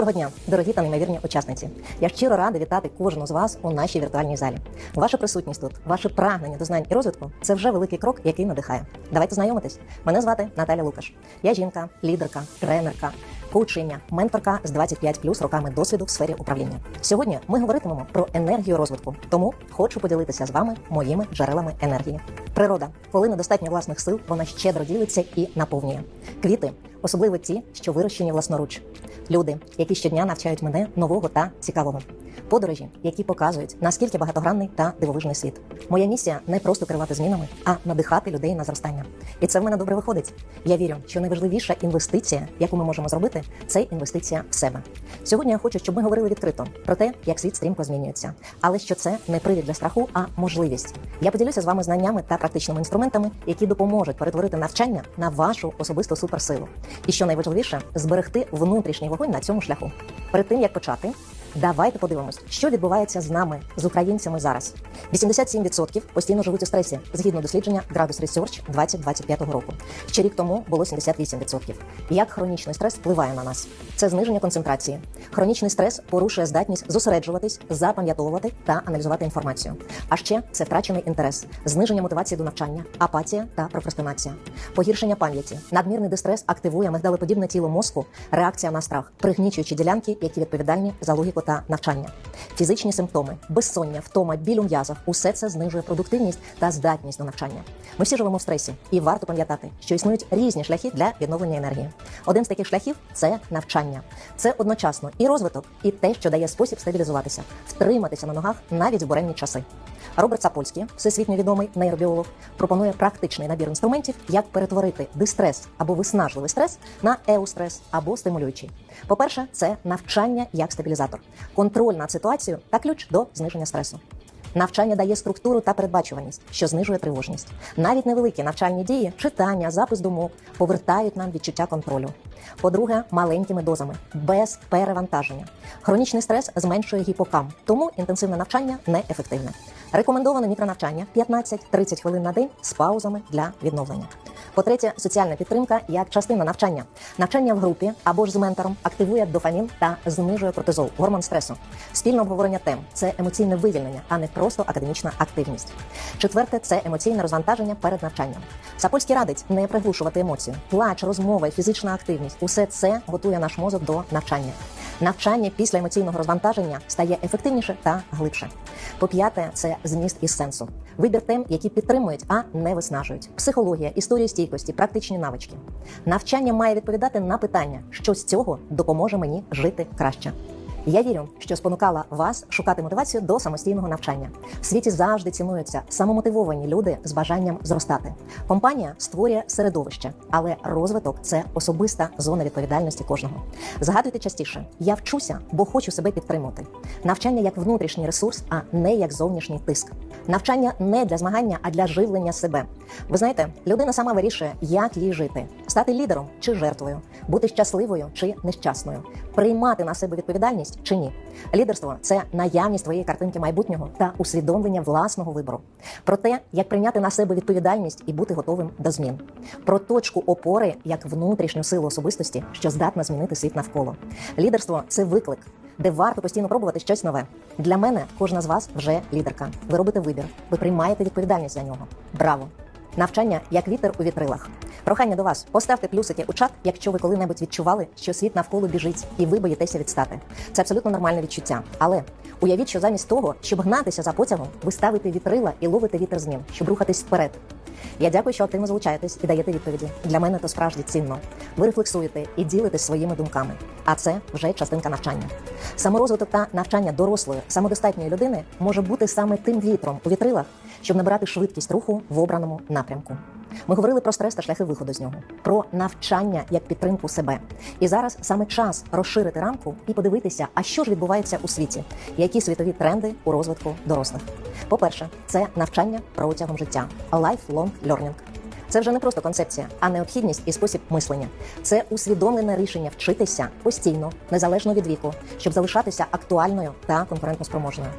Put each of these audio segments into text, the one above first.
Доброго дня, дорогі та неймовірні учасниці. Я щиро рада вітати кожну з вас у нашій віртуальній залі. Ваша присутність тут, ваше прагнення до знань і розвитку це вже великий крок, який надихає. Давайте знайомитись. Мене звати Наталя Лукаш. Я жінка, лідерка, тренерка, коучиня, менторка з 25 плюс роками досвіду в сфері управління. Сьогодні ми говоритимемо про енергію розвитку, тому хочу поділитися з вами моїми джерелами енергії. Природа, коли недостатньо власних сил, вона щедро ділиться і наповнює. Квіти, особливо ті, що вирощені власноруч. Люди, які щодня навчають мене нового та цікавого. Подорожі, які показують, наскільки багатогранний та дивовижний світ. Моя місія не просто керувати змінами, а надихати людей на зростання. І це в мене добре виходить. Я вірю, що найважливіша інвестиція, яку ми можемо зробити, це інвестиція в себе. Сьогодні я хочу, щоб ми говорили відкрито про те, як світ стрімко змінюється, але що це не привід для страху, а можливість. Я поділюся з вами знаннями та практичними інструментами, які допоможуть перетворити навчання на вашу особисту суперсилу. І що найважливіше, зберегти внутрішній вогонь на цьому шляху. Перед тим як почати. Давайте подивимось, що відбувається з нами, з українцями зараз. 87% постійно живуть у стресі, згідно дослідження Gradus Research 2025 року. Ще рік тому було 78%. Як хронічний стрес впливає на нас? Це зниження концентрації. Хронічний стрес порушує здатність зосереджуватись, запам'ятовувати та аналізувати інформацію. А ще це втрачений інтерес, зниження мотивації до навчання, апатія та прокрастинація, погіршення пам'яті, надмірний дистрес активує мигдалеподібне тіло мозку, реакція на страх, пригнічуючи ділянки, які відповідальні за логіку та навчання. Фізичні симптоми, безсоння, втома, біль у м'язах усе це знижує продуктивність та здатність до навчання. Ми всі живемо в стресі, і варто пам'ятати, що існують різні шляхи для відновлення енергії. Один з таких шляхів це навчання. Це одночасно і розвиток, і те, що дає спосіб стабілізуватися, втриматися на ногах навіть в буремні часи. Роберт Сапольський, всесвітньо відомий нейробіолог, пропонує практичний набір інструментів, як перетворити дистрес або виснажливий стрес на еустрес або стимулюючий. По-перше, це навчання як стабілізатор, контроль над ситуацією та ключ до зниження стресу. Навчання дає структуру та передбачуваність, що знижує тривожність. Навіть невеликі навчальні дії, читання, запис думок повертають нам відчуття контролю. По-друге, маленькими дозами, без перевантаження. Хронічний стрес зменшує гіпокам, тому інтенсивне навчання неефективне. Рекомендоване мікронавчання 15-30 хвилин на день з паузами для відновлення. По-третє, соціальна підтримка як частина навчання. Навчання в групі або ж з ментором активує дофамін та знижує кортизол, гормон стресу. Спільне обговорення тем це емоційне вивільнення, а не просто академічна активність. Четверте це емоційне розвантаження перед навчанням. Сапольський радить не приглушувати емоції. Плач, розмова, і фізична активність усе це готує наш мозок до навчання. Навчання після емоційного розвантаження стає ефективніше та глибше. По п'яте, це зміст із сенсу. Вибір тем, які підтримують, а не виснажують. Психологія, історія стійкості, практичні навички. Навчання має відповідати на питання, що з цього допоможе мені жити краще. Я вірю, що спонукала вас шукати мотивацію до самостійного навчання. В світі завжди цінуються самомотивовані люди з бажанням зростати. Компанія створює середовище, але розвиток це особиста зона відповідальності кожного. Згадуйте частіше: я вчуся, бо хочу себе підтримувати. Навчання як внутрішній ресурс, а не як зовнішній тиск. Навчання не для змагання, а для живлення себе. Ви знаєте, людина сама вирішує, як їй жити: стати лідером чи жертвою, бути щасливою чи нещасною, приймати на себе відповідальність чи ні. Лідерство це наявність твоєї картинки майбутнього та усвідомлення власного вибору. Про те, як прийняти на себе відповідальність і бути готовим до змін. Про точку опори як внутрішню силу особистості, що здатна змінити світ навколо. Лідерство це виклик. Де варто постійно пробувати щось нове. Для мене кожна з вас вже лідерка. Ви робите вибір, ви приймаєте відповідальність за нього. Браво! Навчання як вітер у вітрилах. Прохання до вас: поставте плюсики у чат, якщо ви коли-небудь відчували, що світ навколо біжить, і ви боїтеся відстати. Це абсолютно нормальне відчуття. Але уявіть, що замість того, щоб гнатися за потягом, ви ставите вітрила і ловите вітер змін, щоб рухатись вперед. Я дякую, що активно залучаєтесь і даєте відповіді. Для мене то справді цінно. Ви рефлексуєте і ділитесь своїми думками. А це вже частинка навчання. Саморозвиток та навчання дорослої, самодостатньої людини може бути саме тим вітром у вітрилах, щоб набирати швидкість руху в обраному напрямку. Ми говорили про стрес та шляхи виходу з нього, про навчання як підтримку себе. І зараз саме час розширити рамку і подивитися, а що ж відбувається у світі, які світові тренди у розвитку дорослих. По-перше, це навчання протягом життя lifelong learning. Це вже не просто концепція, а необхідність і спосіб мислення. Це усвідомлене рішення вчитися постійно, незалежно від віку, щоб залишатися актуальною та конкурентоспроможною.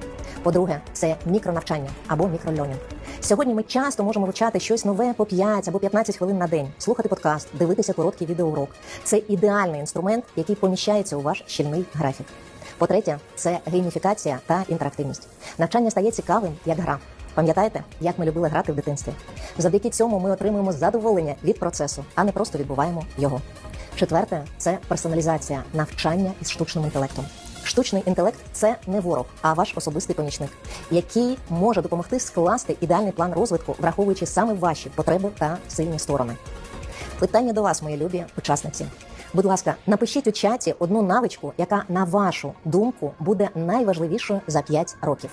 По-друге, це мікронавчання або мікрольонінг. Сьогодні ми часто можемо вивчати щось нове по 5 або 15 хвилин на день, слухати подкаст, дивитися короткий відеоурок. Це ідеальний інструмент, який поміщається у ваш щільний графік. По-третє, це гейміфікація та інтерактивність. Навчання стає цікавим як гра. Пам'ятаєте, як ми любили грати в дитинстві? Завдяки цьому ми отримуємо задоволення від процесу, а не просто відбуваємо його. Четверте це персоналізація навчання із штучним інтелектом. Штучний інтелект це не ворог, а ваш особистий помічник, який може допомогти скласти ідеальний план розвитку, враховуючи саме ваші потреби та сильні сторони. Питання до вас, мої любі учасниці. Будь ласка, напишіть у чаті одну навичку, яка, на вашу думку, буде найважливішою за 5 років.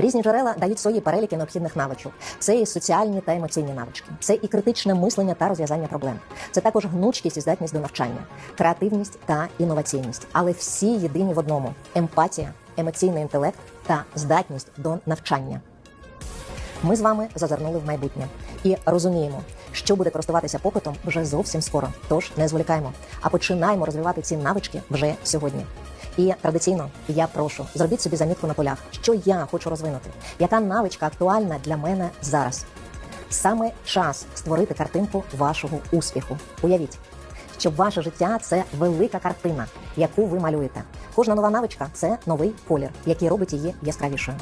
Різні джерела дають свої переліки необхідних навичок. Це і соціальні та емоційні навички, це і критичне мислення та розв'язання проблем. Це також гнучкість і здатність до навчання, креативність та інноваційність. Але всі єдині в одному: емпатія, емоційний інтелект та здатність до навчання. Ми з вами зазирнули в майбутнє і розуміємо, що буде користуватися попитом вже зовсім скоро. Тож не зволікаємо, а починаємо розвивати ці навички вже сьогодні. І традиційно я прошу зробіть собі замітку на полях, що я хочу розвинути, яка навичка актуальна для мене зараз. Саме час створити картинку вашого успіху. Уявіть, що ваше життя це велика картина, яку ви малюєте. Кожна нова навичка це новий колір, який робить її яскравішою.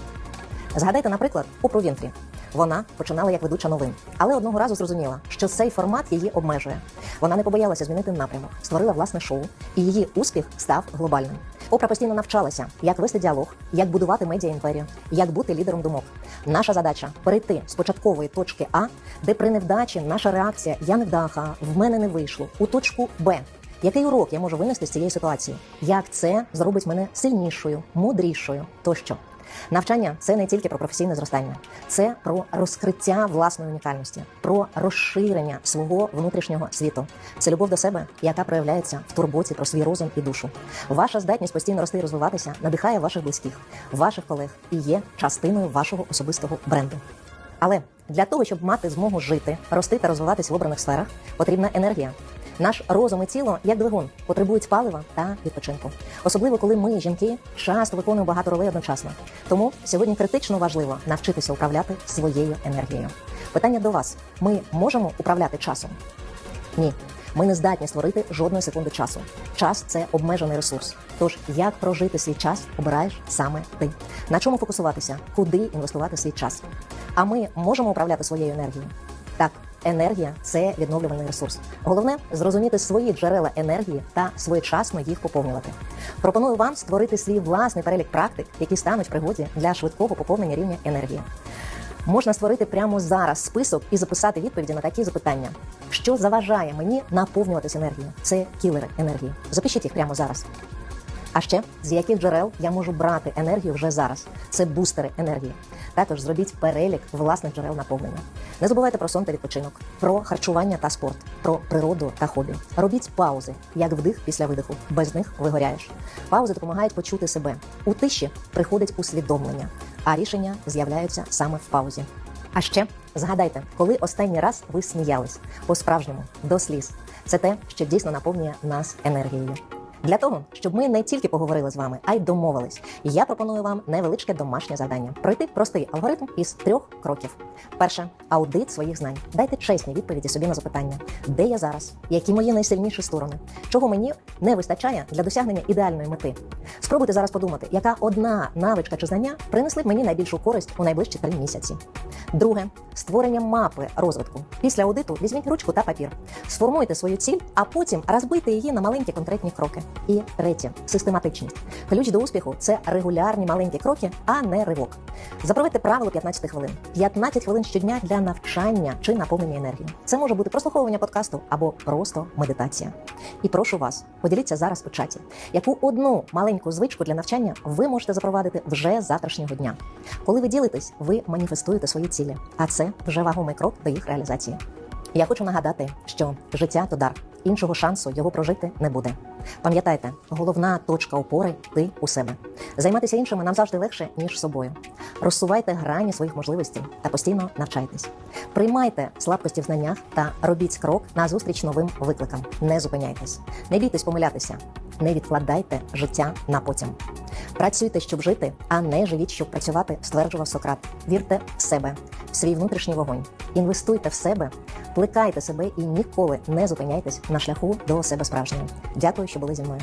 Згадайте, наприклад, Опру Вінфрі. Вона починала як ведуча новин, але одного разу зрозуміла, що цей формат її обмежує. Вона не побоялася змінити напрямок, створила власне шоу, і її успіх став глобальним. Опра постійно навчалася, як вести діалог, як будувати медіа імперію, як бути лідером думок. Наша задача перейти з початкової точки А, де при невдачі наша реакція Я невдаха, в мене не вийшло, у точку Б. Який урок я можу винести з цієї ситуації? Як це зробить мене сильнішою, мудрішою тощо? Навчання це не тільки про професійне зростання, це про розкриття власної унікальності, про розширення свого внутрішнього світу. Це любов до себе, яка проявляється в турботі про свій розум і душу. Ваша здатність постійно рости і розвиватися надихає ваших близьких, ваших колег і є частиною вашого особистого бренду. Але для того, щоб мати змогу жити, рости та розвиватися в обраних сферах, потрібна енергія. Наш розум і тіло, як двигун, потребують палива та відпочинку, особливо коли ми, жінки, часто виконуємо багато ролей одночасно. Тому сьогодні критично важливо навчитися управляти своєю енергією. Питання до вас: ми можемо управляти часом? Ні. Ми не здатні створити жодної секунди часу. Час це обмежений ресурс. Тож як прожити свій час, обираєш саме ти. На чому фокусуватися, куди інвестувати свій час? А ми можемо управляти своєю енергією? Так, енергія це відновлювальний ресурс. Головне зрозуміти свої джерела енергії та своєчасно їх поповнювати. Пропоную вам створити свій власний перелік практик, які стануть пригоді для швидкого поповнення рівня енергії. Можна створити прямо зараз список і записати відповіді на такі запитання, що заважає мені наповнюватись енергією. Це кілери енергії. Запишіть їх прямо зараз. А ще з яких джерел я можу брати енергію вже зараз. Це бустери енергії. Також зробіть перелік власних джерел наповнення. Не забувайте про сон та відпочинок, про харчування та спорт, про природу та хобі. Робіть паузи, як вдих після видиху. Без них вигоряєш. Паузи допомагають почути себе. У тиші приходить усвідомлення, а рішення з'являються саме в паузі. А ще згадайте, коли останній раз ви сміялись по-справжньому до сліз. Це те, що дійсно наповнює нас енергією. Для того, щоб ми не тільки поговорили з вами, а й домовились. Я пропоную вам невеличке домашнє завдання: пройти простий алгоритм із трьох кроків. Перше аудит своїх знань. Дайте чесні відповіді собі на запитання, де я зараз, які мої найсильніші сторони, чого мені не вистачає для досягнення ідеальної мети. Спробуйте зараз подумати, яка одна навичка чи знання принесли б мені найбільшу користь у найближчі три місяці. Друге створення мапи розвитку. Після аудиту візьміть ручку та папір, сформуйте свою ціль, а потім розбийте її на маленькі конкретні кроки. І третє систематичність. Ключ до успіху це регулярні маленькі кроки, а не ривок. Запровадьте правило 15 хвилин. 15 хвилин щодня для навчання чи наповнення енергії. Це може бути прослуховування подкасту або просто медитація. І прошу вас, поділіться зараз у чаті, яку одну маленьку звичку для навчання ви можете запровадити вже завтрашнього дня. Коли ви ділитесь, ви маніфестуєте свої цілі, а це вже вагомий крок до їх реалізації. Я хочу нагадати, що життя то дар іншого шансу його прожити не буде. Пам'ятайте, головна точка опори ти у себе. Займатися іншими нам завжди легше, ніж собою. Розсувайте грані своїх можливостей та постійно навчайтесь. Приймайте слабкості в знаннях та робіть крок на зустріч новим викликам. Не зупиняйтесь, не бійтесь помилятися, не відкладайте життя на потім. Працюйте, щоб жити, а не живіть, щоб працювати, стверджував Сократ. Вірте в себе, в свій внутрішній вогонь. Інвестуйте в себе, плекайте себе і ніколи не зупиняйтесь на шляху до себе справжнього. Дякую, що були зі мною.